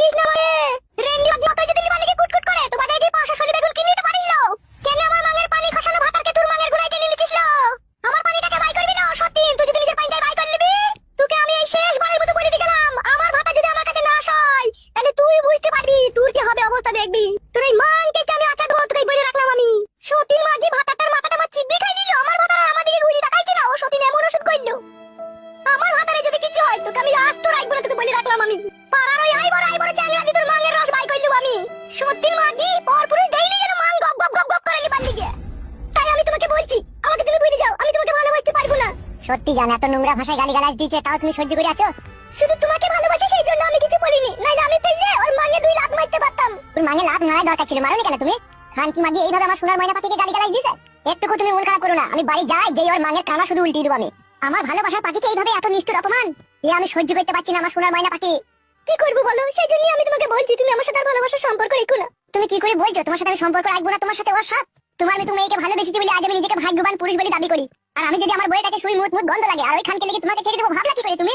চিনিস না মানে রেঙ্গি বাদি যদি লিবানিকে কুটকুট করে তো বাদাই দিয়ে পাঁচশো ষোলো বেগুন কিনলি তো পারিল? কেন আমার মাঙের পানি খসানো ভাতারকে তোর মাঙের ঘুরাই কেনে লিখিস আমার পানিটাকে বাই করবি না সত্যি, তুই যদি নিজের পানিটাই বাই করে তোকে আমি এই শেষবারের মতো বলে দিলাম আমার ভাতা যদি আমার কাছে না আসয়, তাহলে তুই বুঝতে পারবি, তোর কি হবে অবস্থা দেখবি। তোর এই মাংকে আমি আচ্ছা দেবো, তোকে বলে রাখলাম আমি। সতীন মাঝি ভাতাটার মাথাটা আমার চিবি খাই দিল আমার ভাতা আমার দিকে ঘুরিয়ে তাকাইছে ও সতীন এমন ওষুধ করল। আমার ভাতারে যদি কিছু হয়, তোকে আমি আস্ত রাখব তোকে বলে রাখলাম আমি। পাড়ার আমি সত্যি মাগি পর পুরুষ দেইলি যেন মাং গপ গপ গপ গপ করে দিকে তাই আমি তোমাকে বলছি আমাকে তুমি ভুলে যাও আমি তোমাকে ভালোবাসতে পারব না। সত্যি জান এত নোংরা ভাষায় গালিগালাজ দিয়েছে তাও তুমি সহ্য করে আছো? শুধু তোমাকে ভালোবাসি সেই জন্য আমি কিছু বলিনি নাইলে আমি পেলে ওর মাঙ্গে দুই লাখ মারতে পারতাম। মানে লাভ নয় দরকার ছিল মারোনি কেন তুমি? খানকি মাগি এইভাবে আমার সোনার ময়না পাখিকে গালিগালাজ দিছে একটুকু তুমি মন খারাপ করো না আমি বাড়ি যাই যেই ওর মাঙের কানা শুধু উল্টিয়ে দেবো আমি। আমার ভালোবাসার পাখিকে এইভাবে এত নিষ্ঠুর অপমান? এ আমি সহ্য করতে পারছি না আমার সোনার ময়না পাখি। কি করব বলো? সেই জন্য আমি তোমাকে বলছি তুমি আমার সাথে ভালোবাসার সম্পর্ক বলছো তোমার সাথে আমি সম্পর্ক রাখব না, তোমার সাথে সাথ তোমার মতো মেয়েকে ভালোবেসেছি বলে আজ আমি নিজেকে ভাগ্যবান পুরুষ বলে দাবি করি। আর আমি যদি আমার বইটাকে শুই মুখ মুখ গন্ধ লাগে, আর ওই খানকে লেগে তোমাকে ছেড়ে দেবো, ভাবলা কি করে তুমি?